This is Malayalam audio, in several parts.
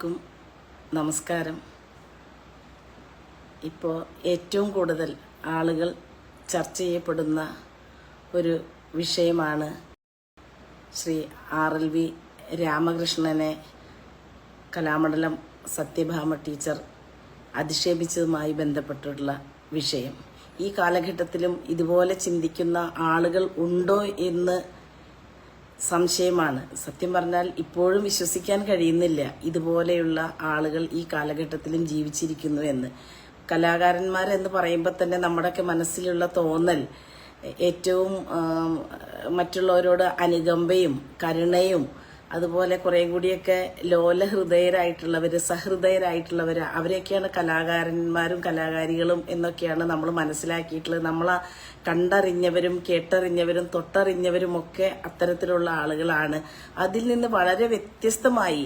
ക്കും നമസ്കാരം. ഇപ്പോൾ ഏറ്റവും കൂടുതൽ ആളുകൾ ചർച്ച ചെയ്യപ്പെടുന്ന ഒരു വിഷയമാണ് ശ്രീ ആർ എൽ വി രാമകൃഷ്ണനെ കലാമണ്ഡലം സത്യഭാമ ടീച്ചർ അധിക്ഷേപിച്ചതുമായി ബന്ധപ്പെട്ടിട്ടുള്ള വിഷയം. ഈ കാലഘട്ടത്തിലും ഇതുപോലെ ചിന്തിക്കുന്ന ആളുകൾ ഉണ്ടോ എന്ന് സംശയമാണ്. സത്യം പറഞ്ഞാൽ ഇപ്പോഴും വിശ്വസിക്കാൻ കഴിയുന്നില്ല ഇതുപോലെയുള്ള ആളുകൾ ഈ കാലഘട്ടത്തിലും ജീവിച്ചിരിക്കുന്നു എന്ന്. കലാകാരന്മാരെന്ന് പറയുമ്പോൾ തന്നെ നമ്മുടെയൊക്കെ മനസ്സിലുള്ള തോന്നൽ ഏറ്റവും മറ്റുള്ളവരോട് അനുകമ്പയും കരുണയും അതുപോലെ കുറെ കൂടിയൊക്കെ ലോല ലോലഹൃദയരായിട്ടുള്ളവർ സഹൃദയരായിട്ടുള്ളവർ അവരെയൊക്കെയാണ് കലാകാരന്മാരും കലാകാരികളും എന്നൊക്കെയാണ് നമ്മൾ മനസ്സിലാക്കിയിട്ടുള്ളത്. നമ്മളെ കണ്ടറിഞ്ഞവരും കേട്ടറിഞ്ഞവരും തൊട്ടറിഞ്ഞവരും ഒക്കെ അത്തരത്തിലുള്ള ആളുകളാണ്. അതിൽ നിന്ന് വളരെ വ്യത്യസ്തമായി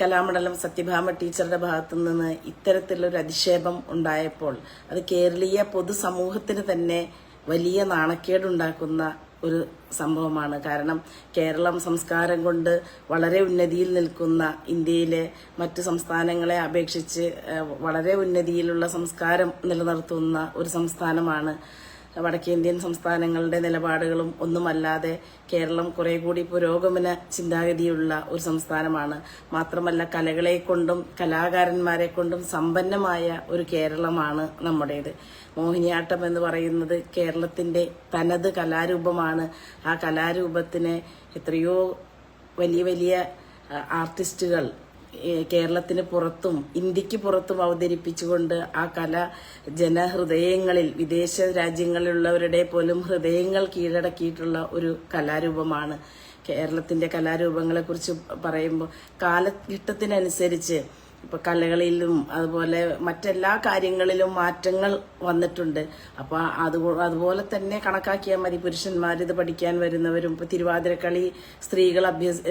കലാമണ്ഡലം സത്യഭാമ ടീച്ചറുടെ ഭാഗത്തു നിന്ന് ഇത്തരത്തിലൊരു അധിക്ഷേപം ഉണ്ടായപ്പോൾ അത് കേരളീയ പൊതുസമൂഹത്തിന് തന്നെ വലിയ നാണക്കേടുണ്ടാക്കുന്ന ഒരു സംഭവമാണ്. കാരണം കേരളം സംസ്കാരം കൊണ്ട് വളരെ ഉന്നതിയിൽ നിൽക്കുന്ന ഇന്ത്യയിലെ മറ്റ് സംസ്ഥാനങ്ങളെ അപേക്ഷിച്ച് വളരെ ഉന്നതിയിലുള്ള സംസ്കാരം നിലനിർത്തുന്ന ഒരു സംസ്ഥാനമാണ്. വടക്കേന്ത്യൻ സംസ്ഥാനങ്ങളുടെ നിലപാടുകളും ഒന്നുമല്ലാതെ കേരളം കുറെ കൂടി പുരോഗമന ചിന്താഗതിയുള്ള ഒരു സംസ്ഥാനമാണ്. മാത്രമല്ല കലകളെ കൊണ്ടും കലാകാരന്മാരെ കൊണ്ടും സമ്പന്നമായ ഒരു കേരളമാണ് നമ്മുടേത്. മോഹിനിയാട്ടം എന്ന് പറയുന്നത് കേരളത്തിന്റെ തനത് കലാരൂപമാണ്. ആ കലാരൂപത്തിനെ എത്രയോ വലിയ വലിയ ആർട്ടിസ്റ്റുകൾ കേരളത്തിന് പുറത്തും ഇന്ത്യയ്ക്ക് പുറത്തും അവതരിപ്പിച്ചുകൊണ്ട് ആ കല ജനഹൃദയങ്ങളിൽ വിദേശ രാജ്യങ്ങളിലുള്ളവരുടെ പോലും ഹൃദയങ്ങൾ കീഴടക്കിയിട്ടുള്ള ഒരു കലാരൂപമാണ്. കേരളത്തിന്റെ കലാരൂപങ്ങളെക്കുറിച്ച് പറയുമ്പോൾ കാലഘട്ടത്തിനനുസരിച്ച് ഇപ്പൊ കലകളിലും അതുപോലെ മറ്റെല്ലാ കാര്യങ്ങളിലും മാറ്റങ്ങൾ വന്നിട്ടുണ്ട്. അപ്പൊ അത് അതുപോലെ തന്നെ കണക്കാക്കിയാൽ മതി. പുരുഷന്മാർ ഇത് പഠിക്കാൻ വരുന്നവരും ഇപ്പൊ തിരുവാതിരക്കളി സ്ത്രീകൾ അഭ്യസ്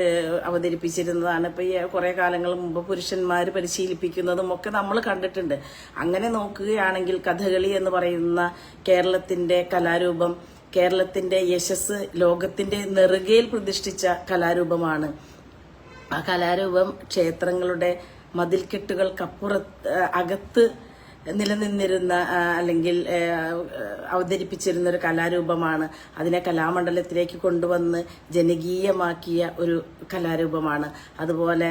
അവതരിപ്പിച്ചിരുന്നതാണ്. ഇപ്പൊ ഈ കുറെ കാലങ്ങൾ മുമ്പ് പുരുഷന്മാർ പരിശീലിപ്പിക്കുന്നതും ഒക്കെ നമ്മൾ കണ്ടിട്ടുണ്ട്. അങ്ങനെ നോക്കുകയാണെങ്കിൽ കഥകളി എന്ന് പറയുന്ന കേരളത്തിന്റെ കലാരൂപം കേരളത്തിന്റെ യശസ് ലോകത്തിന്റെ നെറുകയിൽ പ്രതിഷ്ഠിച്ച കലാരൂപമാണ്. ആ കലാരൂപം ക്ഷേത്രങ്ങളുടെ മതിൽക്കെട്ടുകൾക്കപ്പുറത്ത് അകത്ത് നിലനിന്നിരുന്ന അല്ലെങ്കിൽ അവതരിപ്പിച്ചിരുന്ന ഒരു കലാരൂപമാണ്. അതിനെ കലാമണ്ഡലത്തിലേക്ക് കൊണ്ടുവന്ന് ജനകീയമാക്കിയ ഒരു കലാരൂപമാണ്. അതുപോലെ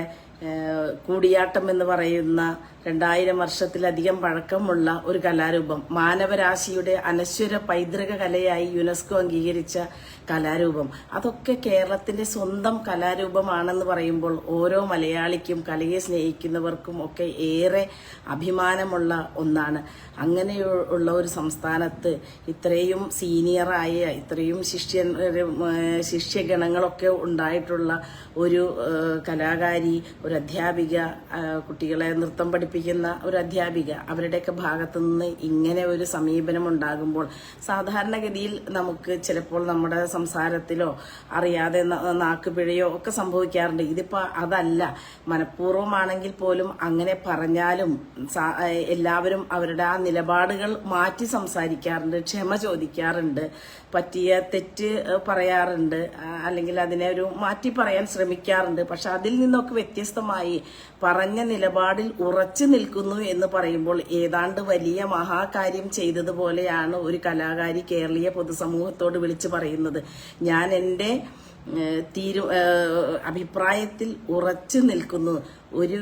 കൂടിയാട്ടം എന്ന് പറയുന്ന രണ്ടായിരം വർഷത്തിലധികം പഴക്കമുള്ള ഒരു കലാരൂപം. മാനവരാശിയുടെ അനശ്വര പൈതൃക കലയായി യുനെസ്കോ അംഗീകരിച്ച കലാരൂപം. അതൊക്കെ കേരളത്തിന്റെ സ്വന്തം കലാരൂപമാണെന്ന് പറയുമ്പോൾ ഓരോ മലയാളിക്കും കലയെ സ്നേഹിക്കുന്നവർക്കും ഒക്കെ ഏറെ അഭിമാനമുള്ള ഒന്നാണ്. അങ്ങനെയുള്ള ഒരു സംസ്ഥാനത്ത് ഇത്രയും സീനിയറായ ഇത്രയും ശിഷ്യ ശിഷ്യഗണങ്ങളൊക്കെ ഉണ്ടായിട്ടുള്ള ഒരു കലാകാരി ഒരു അധ്യാപിക കുട്ടികളെ നൃത്തം പഠിപ്പിക്കുന്ന ഒരു അധ്യാപിക അവരുടെയൊക്കെ ഭാഗത്തു നിന്ന് ഇങ്ങനെ ഒരു സമീപനം ഉണ്ടാകുമ്പോൾ സാധാരണഗതിയിൽ നമുക്ക് ചിലപ്പോൾ നമ്മുടെ സംസാരത്തിലോ അറിയാതെ നാക്കുപിഴയോ ഒക്കെ സംഭവിക്കാറുണ്ട്. ഇതിപ്പോ അതല്ല. മനഃപൂർവമാണെങ്കിൽ പോലും അങ്ങനെ പറഞ്ഞാലും എല്ലാവരും അവരുടെ ആ നിലപാടുകൾ മാറ്റി സംസാരിക്കാറുണ്ട് ക്ഷമ ചോദിക്കാറുണ്ട്. പറ്റിയ തെറ്റ് പറയാറുണ്ട്. അല്ലെങ്കിൽ അതിനെ ഒരു മാറ്റി പറയാൻ ശ്രമിക്കാറുണ്ട്. പക്ഷെ അതിൽ നിന്നൊക്കെ വ്യത്യസ്തമായി പറഞ്ഞ നിലപാടിൽ ഉറച്ചു നിൽക്കുന്നു എന്ന് പറയുമ്പോൾ ഏതാണ്ട് വലിയ മഹാകാര്യം ചെയ്തതുപോലെയാണ് ഒരു കലാകാരി കേരളീയ പൊതുസമൂഹത്തോട് വിളിച്ചു പറയുന്നത്. ഞാൻ എന്റെ തീരു അഭിപ്രായത്തിൽ ഉറച്ചു നിൽക്കുന്നു. ഒരു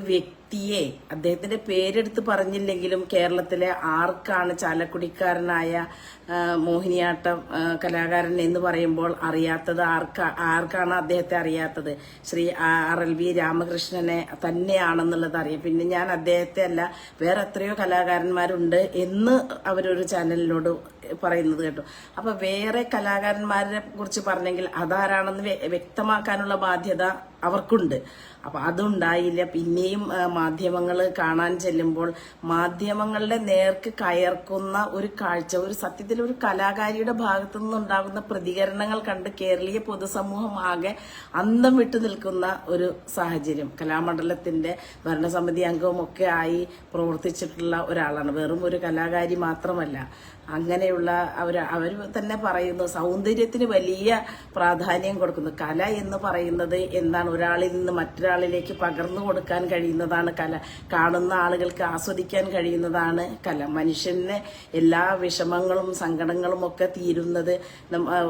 വ്യക്തിയെ അദ്ദേഹത്തിന്റെ പേരെടുത്ത് പറഞ്ഞില്ലെങ്കിലും കേരളത്തിലെ ആർക്കാണ് ചാലക്കുടിക്കാരനായ മോഹിനിയാട്ടം കലാകാരൻ എന്ന് പറയുമ്പോൾ അറിയാത്തത് ആർക്കാ ആർക്കാണ് അദ്ദേഹത്തെ അറിയാത്തത്? ശ്രീ ആർ എൽ വി രാമകൃഷ്ണനെ തന്നെയാണെന്നുള്ളത് അറിയാം. പിന്നെ ഞാൻ അദ്ദേഹത്തെ അല്ല വേറെ എത്രയോ കലാകാരന്മാരുണ്ട് എന്ന് അവരൊരു ചാനലിനോട് പറയുന്നത് കേട്ടോ. അപ്പൊ വേറെ കലാകാരന്മാരെ കുറിച്ച് പറഞ്ഞെങ്കിൽ അതാരാണെന്ന് വ്യക്തമാക്കാനുള്ള ബാധ്യത അവർക്കുണ്ട്. അപ്പൊ അതുണ്ടായില്ല. പിന്നെയും മാധ്യമങ്ങൾ കാണാൻ ചെല്ലുമ്പോൾ മാധ്യമങ്ങളുടെ നേർക്ക് കയർക്കുന്ന ഒരു കാഴ്ച ഒരു സത്യത്തിൽ ഒരു കലാകാരിയുടെ ഭാഗത്തു നിന്നുണ്ടാകുന്ന പ്രതികരണങ്ങൾ കണ്ട് കേരളീയ പൊതുസമൂഹം ആകെ അന്തം വിട്ടു നിൽക്കുന്ന ഒരു സാഹചര്യം. കലാമണ്ഡലത്തിന്റെ ഭരണസമിതി അംഗവുമൊക്കെ ആയി പ്രവർത്തിച്ചിട്ടുള്ള ഒരാളാണ്. വെറും ഒരു കലാകാരി മാത്രമല്ല. അങ്ങനെയുള്ള അവർ അവർ തന്നെ പറയുന്നു സൗന്ദര്യത്തിന് വലിയ പ്രാധാന്യം കൊടുക്കുന്നു. കല എന്ന് പറയുന്നത് എന്താണ്? ഒരാളിൽ നിന്ന് മറ്റൊരാളിലേക്ക് പകർന്നു കൊടുക്കാൻ കഴിയുന്നതാണ് കല. കാണുന്ന ആളുകൾക്ക് ആസ്വദിക്കാൻ കഴിയുന്നതാണ് കല. മനുഷ്യനെ എല്ലാ വിഷമങ്ങളും സങ്കടങ്ങളും ഒക്കെ തീരുന്നത്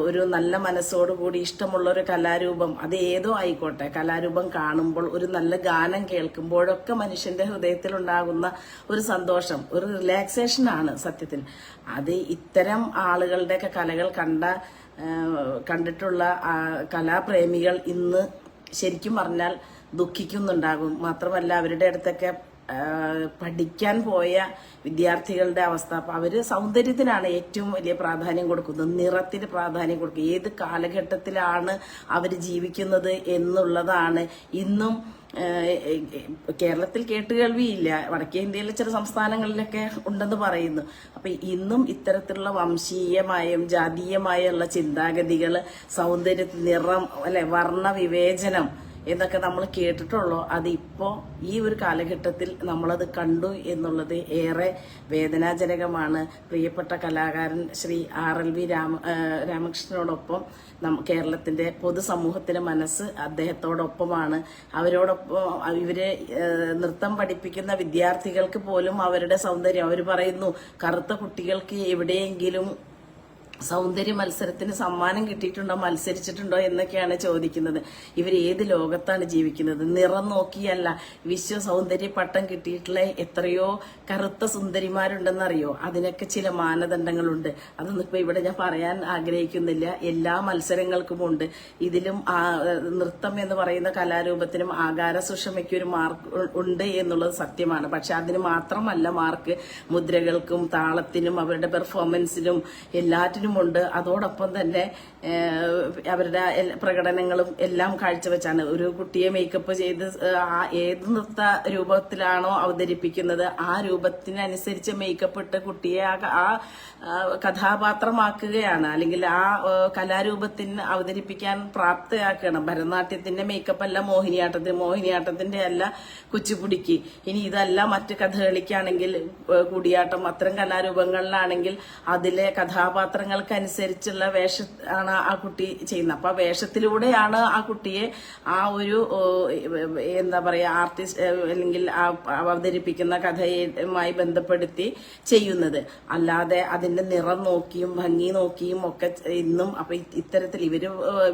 ഒരു നല്ല മനസ്സോടുകൂടി ഇഷ്ടമുള്ള ഒരു കലാരൂപം. അത് ഏതോ ആയിക്കോട്ടെ. കലാരൂപം കാണുമ്പോൾ ഒരു നല്ല ഗാനം കേൾക്കുമ്പോഴൊക്കെ മനുഷ്യന്റെ ഹൃദയത്തിലുണ്ടാകുന്ന ഒരു സന്തോഷം ഒരു റിലാക്സേഷൻ ആണ് സത്യത്തിൽ. അത് ഇത്തരം ആളുകളുടെയൊക്കെ കലകൾ കണ്ട കണ്ടിട്ടുള്ള കലാപ്രേമികൾ ഇന്ന് ശരിക്കും പറഞ്ഞാൽ ദുഃഖിക്കുന്നുണ്ടാകും. മാത്രമല്ല അവരുടെ അടുത്തൊക്കെ പഠിക്കാൻ പോയ വിദ്യാർത്ഥികളുടെ അവസ്ഥ. അപ്പൊ അവർ സൗന്ദര്യത്തിനാണ് ഏറ്റവും വലിയ പ്രാധാന്യം കൊടുക്കുന്നത്. നിറത്തിന് പ്രാധാന്യം കൊടുക്കുക. ഏത് കാലഘട്ടത്തിലാണ് അവർ ജീവിക്കുന്നത് എന്നുള്ളതാണ്. ഇന്നും കേരളത്തിൽ കേട്ടുകേൾവിയില്ല. വടക്കേ ഇന്ത്യയിലെ ചില സംസ്ഥാനങ്ങളിലൊക്കെ ഉണ്ടെന്ന് പറയുന്നു. അപ്പൊ ഇന്നും ഇത്തരത്തിലുള്ള വംശീയമായും ജാതീയമായുള്ള ചിന്താഗതികൾ സൗന്ദര്യ നിറം അല്ലെ വർണ വിവേചനം എന്നൊക്കെ നമ്മൾ കേട്ടിട്ടുള്ളൂ. അതിപ്പോൾ ഈ ഒരു കാലഘട്ടത്തിൽ നമ്മളത് കണ്ടു എന്നുള്ളത് ഏറെ വേദനാജനകമാണ്. പ്രിയപ്പെട്ട കലാകാരൻ Shri R L V Rama രാമകൃഷ്ണനോടൊപ്പം നം കേരളത്തിന്റെ പൊതുസമൂഹത്തിന്റെ മനസ്സ് അദ്ദേഹത്തോടൊപ്പമാണ്. അവരോടൊപ്പം ഇവർ നൃത്തം പഠിപ്പിക്കുന്ന വിദ്യാർത്ഥികൾക്ക് പോലും അവരുടെ സൗന്ദര്യം അവർ പറയുന്നു കറുത്ത കുട്ടികൾക്ക് എവിടെയെങ്കിലും സൗന്ദര്യ മത്സരത്തിന് സമ്മാനം കിട്ടിയിട്ടുണ്ടോ മത്സരിച്ചിട്ടുണ്ടോ എന്നൊക്കെയാണ് ചോദിക്കുന്നത്. ഇവർ ഏത് ലോകത്താണ് ജീവിക്കുന്നത്? നിറം നോക്കിയല്ല വിശ്വ സൗന്ദര്യ പട്ടം കിട്ടിയിട്ടുള്ള എത്രയോ കറുത്ത സുന്ദരിമാരുണ്ടെന്നറിയോ? അതിനൊക്കെ ചില മാനദണ്ഡങ്ങളുണ്ട്. അതൊന്നും ഇപ്പൊ ഇവിടെ ഞാൻ പറയാൻ ആഗ്രഹിക്കുന്നില്ല. എല്ലാ മത്സരങ്ങൾക്കും ഉണ്ട്. ഇതിലും നൃത്തം എന്ന് പറയുന്ന കലാരൂപത്തിനും ആകാര സുഷമയ്ക്ക് ഒരു മാർക്ക് ഉണ്ട് എന്നുള്ളത് സത്യമാണ്. പക്ഷെ അതിന് മാത്രമല്ല മാർക്ക് മുദ്രകൾക്കും താളത്തിനും അവരുടെ പെർഫോമൻസിനും എല്ലാറ്റിനുമുണ്ട് അതോടൊപ്പം തന്നെ അവരുടെ പ്രകടനങ്ങളും എല്ലാം കാഴ്ചവെച്ചാണ്. ഒരു കുട്ടിയെ മേക്കപ്പ് ചെയ്ത് ഏത് നൃത്ത രൂപത്തിലാണോ അവതരിപ്പിക്കുന്നത് ആ രൂപത്തിനനുസരിച്ച് മേക്കപ്പ് ഇട്ട് കുട്ടിയെ ആ കഥാപാത്രമാക്കുകയാണ്. അല്ലെങ്കിൽ ആ കലാരൂപത്തിന് അവതരിപ്പിക്കാൻ പ്രാപ്തയാക്കണം. ഭരതനാട്യത്തിന്റെ മേക്കപ്പ് അല്ല മോഹിനിയാട്ടത്തിന് മോഹിനിയാട്ടത്തിന്റെ അല്ല കുച്ചിപ്പുടിക്ക്. ഇനി ഇതല്ല മറ്റ് കഥകളിക്കാണെങ്കിൽ കൂടിയാട്ടം അത്തരം കലാരൂപങ്ങളിലാണെങ്കിൽ അതിലെ കഥാപാത്രങ്ങൾക്കനുസരിച്ചുള്ള വേഷ ആണ് ആ കുട്ടി ചെയ്യുന്നത്. അപ്പൊ ആ വേഷത്തിലൂടെയാണ് ആ കുട്ടിയെ ആ ഒരു എന്താ പറയാ ആർട്ടിസ്റ്റ് അല്ലെങ്കിൽ ആ അവതരിപ്പിക്കുന്ന കഥയുമായി ബന്ധപ്പെടുത്തി ചെയ്യുന്നത്. അല്ലാതെ അതിന്റെ നിറം നോക്കിയും ഭംഗി നോക്കിയും ഒക്കെ ഇന്നും അപ്പൊ ഇത്തരത്തിൽ ഇവർ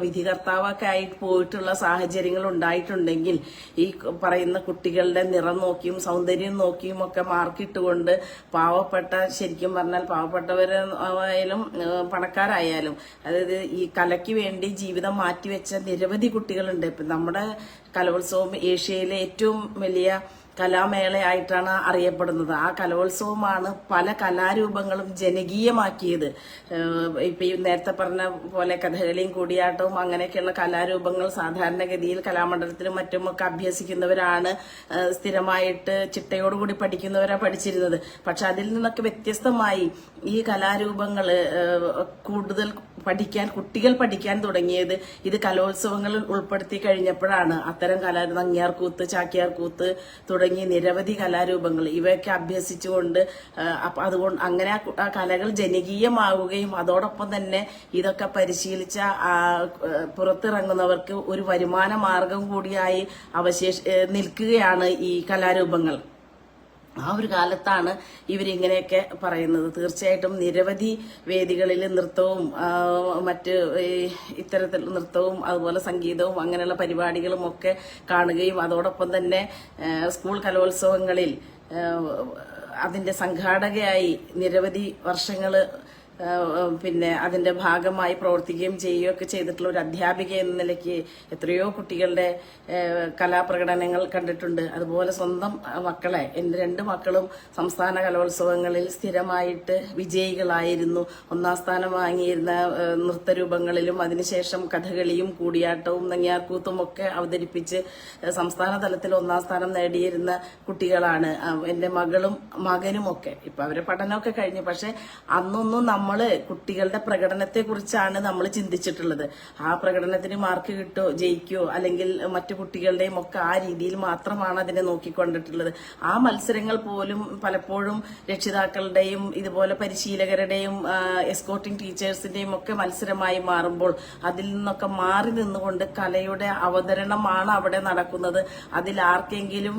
വിധികർത്താവൊക്കെ ആയി പോയിട്ടുള്ള സാഹചര്യങ്ങൾ ഉണ്ടായിട്ടുണ്ടെങ്കിൽ ഈ പറയുന്ന കുട്ടികളുടെ നിറം നോക്കിയും സൗന്ദര്യം നോക്കിയും ഒക്കെ മാർക്കിട്ടുകൊണ്ട് പാവപ്പെട്ട ശരിക്കും പറഞ്ഞാൽ പാവപ്പെട്ടവരായാലും പണക്കാരായാലും അതായത് ഈ കലയ്ക്ക് വേണ്ടി ജീവിതം മാറ്റിവെച്ച നിരവധി കുട്ടികളുണ്ട്. ഇപ്പം നമ്മുടെ കലോത്സവം ഏഷ്യയിലെ ഏറ്റവും വലിയ കലാമേളയായിട്ടാണ് അറിയപ്പെടുന്നത്. ആ കലോത്സവമാണ് പല കലാരൂപങ്ങളും ജനകീയമാക്കിയത്. ഇപ്പൊ ഈ നേരത്തെ പറഞ്ഞ പോലെ കഥകളിയും കൂടിയാട്ടവും അങ്ങനെയൊക്കെയുള്ള കലാരൂപങ്ങൾ സാധാരണഗതിയിൽ കലാമണ്ഡലത്തിലും മറ്റുമൊക്കെ അഭ്യസിക്കുന്നവരാണ്. സ്ഥിരമായിട്ട് ചിട്ടയോടുകൂടി പഠിക്കുന്നവരാണ് പഠിച്ചിരുന്നത്. പക്ഷെ അതിൽ നിന്നൊക്കെ വ്യത്യസ്തമായി ഈ കലാരൂപങ്ങൾ കൂടുതൽ പഠിക്കാൻ കുട്ടികൾ പഠിക്കാൻ തുടങ്ങിയത് ഇത് കലോത്സവങ്ങളിൽ ഉൾപ്പെടുത്തി കഴിഞ്ഞപ്പോഴാണ്. അത്തരം കലാ നങ്ങ്യാർകൂത്ത് ചാക്യാർകൂത്ത് തുടങ്ങിയ നിരവധി കലാരൂപങ്ങൾ. ഇവയൊക്കെ അഭ്യസിച്ചുകൊണ്ട് അതുകൊണ്ട് അങ്ങനെ ആ കലകൾ ജനകീയമാവുകയും അതോടൊപ്പം തന്നെ ഇതൊക്കെ പരിശീലിച്ച പുറത്തിറങ്ങുന്നവർക്ക് ഒരു വരുമാന മാർഗം കൂടിയായി അവശേഷ നിൽക്കുകയാണ് ഈ കലാരൂപങ്ങൾ. ആ ഒരു കാലത്താണ് ഇവരിങ്ങനെയൊക്കെ പറയുന്നത്. തീർച്ചയായിട്ടും നിരവധി വേദികളിൽ നൃത്തവും മറ്റ് ഇത്തരത്തിൽ നൃത്തവും അതുപോലെ സംഗീതവും അങ്ങനെയുള്ള പരിപാടികളും ഒക്കെ കാണുകയും അതോടൊപ്പം തന്നെ സ്കൂൾ കലോത്സവങ്ങളിൽ അതിന്റെ സംഘാടകയായി നിരവധി വർഷങ്ങൾ ആ, പിന്നെ അതിന്റെ ഭാഗമായി പ്രവർത്തിക്കുകയും ചെയ്യുകയൊക്കെ ചെയ്തിട്ടുള്ള ഒരു അധ്യാപിക എന്ന നിലയ്ക്ക് എത്രയോ കുട്ടികളുടെ കലാപ്രകടനങ്ങൾ കണ്ടിട്ടുണ്ട്. അതുപോലെ സ്വന്തം മക്കളെ എന്റെ രണ്ട് മക്കളും സംസ്ഥാന കലോത്സവങ്ങളിൽ സ്ഥിരമായിട്ട് വിജയികളായിരുന്നു. ഒന്നാം സ്ഥാനം വാങ്ങിയിരുന്ന നൃത്തരൂപങ്ങളിലും അതിനുശേഷം കഥകളിയും കൂടിയാട്ടവും നങ്ങിയാർകൂത്തും ഒക്കെ അവതരിപ്പിച്ച് സംസ്ഥാന തലത്തിൽ ഒന്നാം സ്ഥാനം നേടിയിരുന്ന കുട്ടികളാണ്. എന്റെ മകളും മകനും ഒക്കെ ഇപ്പൊ അവരെ പഠനമൊക്കെ കഴിഞ്ഞു. പക്ഷെ അന്നൊന്നും നമ്മൾ നമ്മൾ കുട്ടികളുടെ പ്രകടനത്തെ കുറിച്ചാണ് നമ്മൾ ചിന്തിച്ചിട്ടുള്ളത്. ആ പ്രകടനത്തിന് മാർക്ക് കിട്ടോ ജയിക്കോ അല്ലെങ്കിൽ മറ്റു കുട്ടികളുടെയും ഒക്കെ ആ രീതിയിൽ മാത്രമാണ് അതിനെ നോക്കിക്കൊണ്ടിട്ടുള്ളത്. ആ മത്സരങ്ങൾ പോലും പലപ്പോഴും രക്ഷിതാക്കളുടെയും ഇതുപോലെ പരിശീലകരുടെയും എസ്കോർട്ടിംഗ് ടീച്ചേഴ്സിന്റെയും ഒക്കെ മത്സരമായി മാറുമ്പോൾ അതിൽ നിന്നൊക്കെ മാറി നിന്നുകൊണ്ട് കലയുടെ അവതരണമാണ് അവിടെ നടക്കുന്നത്. അതിൽ ആർക്കെങ്കിലും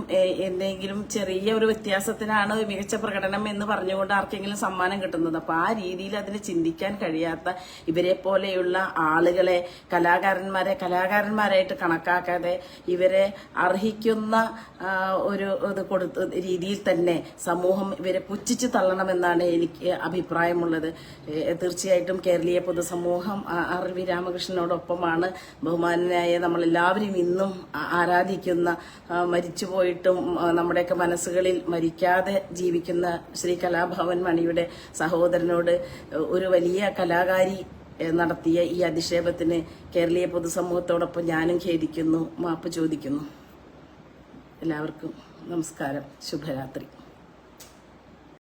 എന്തെങ്കിലും ചെറിയ ഒരു വ്യത്യാസത്തിനാണ് മികച്ച പ്രകടനം എന്ന് പറഞ്ഞുകൊണ്ട് ആർക്കെങ്കിലും സമ്മാനം കിട്ടുന്നത്. അപ്പൊ ആ രീതിയിൽ അതിന് ചിന്തിക്കാൻ കഴിയാത്ത ഇവരെ പോലെയുള്ള ആളുകളെ കലാകാരന്മാരെ കലാകാരന്മാരായിട്ട് കണക്കാക്കാതെ ഇവരെ അർഹിക്കുന്ന ഒരു ഇത് കൊടുത്ത രീതിയിൽ തന്നെ സമൂഹം ഇവരെ പുച്ഛിച്ച് തള്ളണമെന്നാണ് എനിക്ക് അഭിപ്രായമുള്ളത്. തീർച്ചയായിട്ടും കേരളീയ പൊതുസമൂഹം ആർ വി രാമകൃഷ്ണനോടൊപ്പമാണ് ബഹുമാനായ നമ്മളെല്ലാവരും ഇന്നും ആരാധിക്കുന്ന മരിച്ചുപോയിട്ടും നമ്മുടെയൊക്കെ മനസ്സുകളിൽ മരിക്കാതെ ജീവിക്കുന്ന ശ്രീ കലാഭവൻ മണിയുടെ സഹോദരനോട് ഒരു വലിയ കലാകാരി നടത്തിയ ഈ അധിക്ഷേപത്തിന് കേരളീയ പൊതുസമൂഹത്തോടൊപ്പം ഞാനും ഖേദിക്കുന്നു മാപ്പ് ചോദിക്കുന്നു. എല്ലാവർക്കും നമസ്കാരം. ശുഭരാത്രി.